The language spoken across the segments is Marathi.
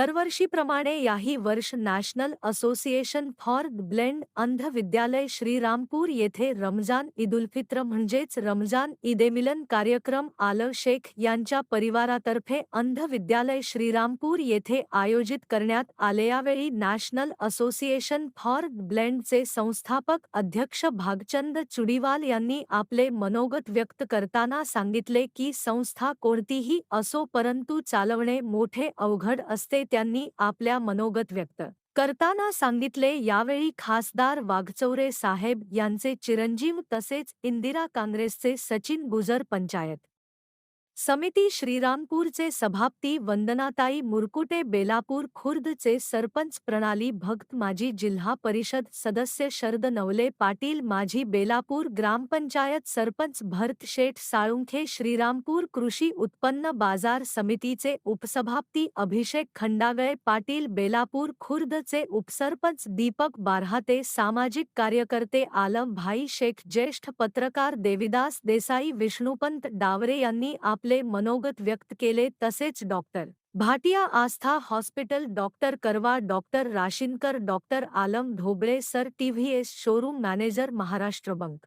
दरवर्षीप्रमाणे याही वर्ष नॅशनल असोसिएशन फॉर ब्लेंड अंध विद्यालय श्रीरामपूर येथे रमजान ईदुलफित्र म्हणजेच रमजान ईदेमिलन कार्यक्रम आलव शेख यांच्या परिवारातर्फे अंध विद्यालय श्रीरामपूर येथे आयोजित करण्यात आले. यावेळी नॅशनल असोसिएशन फॉर ब्लेंडचे संस्थापक अध्यक्ष भागचंद चुडीवाल यांनी आपले मनोगत व्यक्त करताना सांगितले की संस्था कोणतीही असो परंतु चालवणे मोठे अवघड असते त्यांनी आपल्या मनोगत व्यक्त करताना सांगितले यावेळी खासदार वाघचौरे साहेब यांचे चिरंजीव तसेच इंदिरा काँग्रेसचे सचिन गुजर पंचायत समिती श्रीरामपूरचे सभापती वंदनाताई मुरकुटे बेलापूर खुर्दचे सरपंच प्रणाली भक्त माजी जिल्हा परिषद सदस्य शरद नवले पाटील माजी बेलापूर ग्रामपंचायत सरपंच भरत शेठ साळुंखे श्रीरामपूर कृषी उत्पन्न बाजार समितीचे उपसभापती अभिषेक खंडागळे पाटील बेलापूर खुर्दचे उपसरपंच दीपक बारहाते सामाजिक कार्यकर्ते आलम भाई शेख ज्येष्ठ पत्रकार देविदास देसाई विष्णुपंत डावरे यांनी आपले मनोगत व्यक्त केले तसेच doctor. Bhatia Aastha hospital doctor Karwa, doctor Rashinkar, doctor Alam Dhobale, sir TVS showroom manager Maharashtra bank.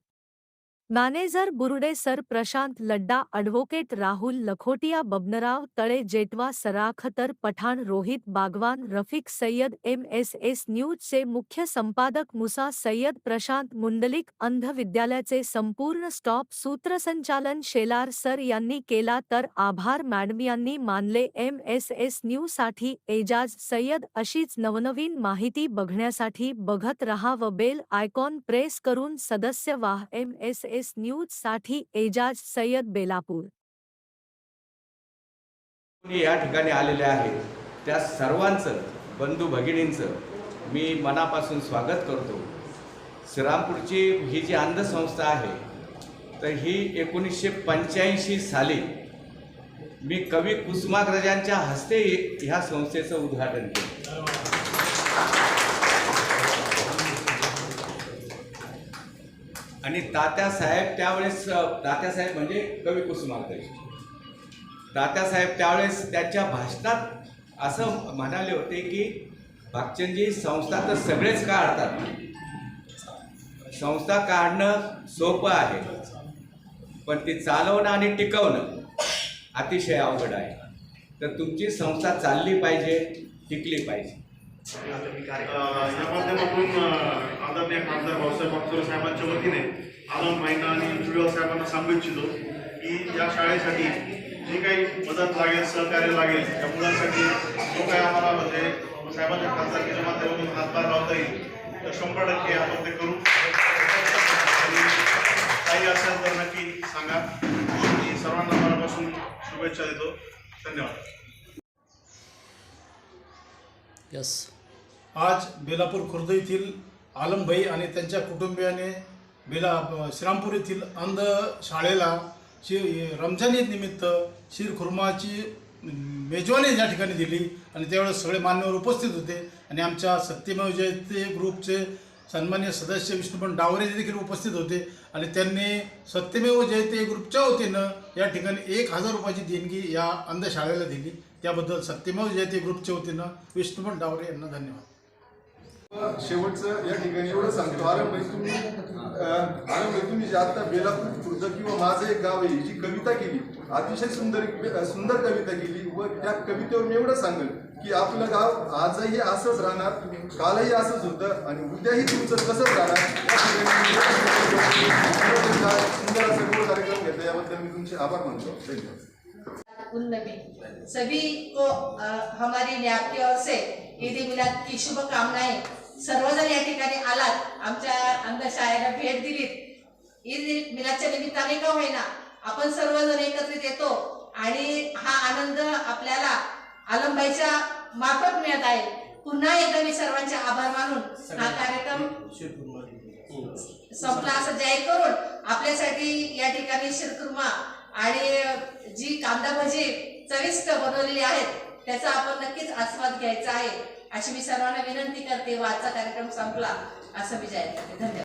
Manager Burude sir Prashant Ladda advocate Rahul Lakhotia Babanrao Tale Jetwa सराखतर Pathan Rohit Bagwan Rafiq Sayyed M S S न्यूजचे मुख्य संपादक मुसा सय्यद प्रशांत मुंडलिक अंध विद्यालयाचे संपूर्ण स्टॉप सूत्रसंचालन शेलार सर यांनी केला तर आभार मॅडम यांनी मानले. एम एस एस न्यूजसाठी एजाज सय्यद अशीच नवनवीन माहिती बघण्यासाठी बघत रहा व बेल आयकॉन प्रेस करून सदस्य वाह. एम एस एस न्यूजसाठी एजाज सय्यद बेलापूर. या ठिकाणी आलेले आहेत त्या सर्वांचं बंधू भगिनींचं मी मनापासून स्वागत करतो. श्रीरामपूरची ही जी अंधसंस्था आहे तर ही एकोणीसशे पंच्याऐंशी साली मी कवी कुसुमाग्रजांच्या हस्ते ह्या संस्थेचं उद्घाटन केलं. आणि तात्यासाहेब त्यावेळेस तात्यासाहेब म्हणजे कवी कुसुमाग्रज तात्यासाहेब त्यावेळेस त्यांच्या भाषणात असं म्हणाले होते की भागचंदजी संस्था तर सगळेच काढतात. संस्था काढणं सोपं आहे. पण ती चालवणं आणि टिकवणं अतिशय अवघड आहे. तर तुमची संस्था चालली पाहिजे टिकली पाहिजे. या माध्यमातून आदरणीय खासदार भाऊसाहेब वागचोरे साहेबांच्या वतीने आलम महिना आणि जुडिओ साहेबांना सांगू इच्छितो की या शाळेसाठी जी काही मदत लागेल सहकार्य लागेल त्या मुलांसाठी जो काही आम्हाला म्हणजे साहेबांच्या खासदारकीच्या माध्यमातून हातभार लावता येईल तर शंभर टक्के आपण ते करू. काही असेल तर नक्की सांगा. मी सर्वांना मनापासून शुभेच्छा देतो. धन्यवाद. यस आज बेलापूर खुर्द येथील आलमभाई आणि त्यांच्या कुटुंबियाने बेला श्रीरामपूर येथील अंध शाळेला शि रमजान ईद निमित्त शीर खुर्माची मेजवानी या ठिकाणी दिली आणि त्यावेळेस सगळे मान्यवर उपस्थित होते. आणि आमच्या सत्यमेव जयते ग्रुपचे सन्मान्य सदस्य विष्णुपण डावरे देखील उपस्थित होते. आणि त्यांनी सत्यमेव जयते ग्रुपच्या वतीनं या ठिकाणी एक हजार रुपयाची देणगी या अंधशाळेला दिली. त्याबद्दल सत्यमेव जयते ग्रुपच्या वतीनं विष्णुमन डावरे यांना धन्यवाद. शेवटचं या ठिकाणी एवढं सांगतो. आरंभ तुम्ही अं, आरंभ तुम्ही जे आता बेलापूर खुर्द किंवा माझं एक गाव आहे जी कविता केली अतिशय सुंदर सुंदर कविता केली व त्या कवितेवर मी एवढं सांगेल की आपलं गाव आजही असंच राहणार कालही असंच होतं आणि उद्याही तुमचं तसंच राहणार. सुंदर असं कार्यक्रम घेतला याबद्दल मी तुमचे आभार मानतो. धन्यवाद. उन्नति सभी को अ, हमारी न्याप की ओर से ईद मिलाद की शुभकामनाएं। सर्वजण या ठिकाणी आलात आमच्या अंधशाळेला भेट दिलीत। ईद मिलादच्या निमित्ताने का होईना आपण सर्वजण एकत्रित येतो आणि हा आनंद आपल्याला आलमबाईच्या मार्फत मिळत आहे. पुन्हा एकदा मी सर्वांचे आभार मानून हा कार्यक्रम संपला असं जाहीर करून आपल्यासाठी या ठिकाणी शिरकुर्मा आणि जी कांदा भजी चविष्ट बनवलेली आहेत त्याचा आपण नक्कीच आस्वाद घ्यायचा आहे अशी मी सर्वांना विनंती करते. व कार्यक्रम संपला. असं मी जाहीर करते धन्यवाद.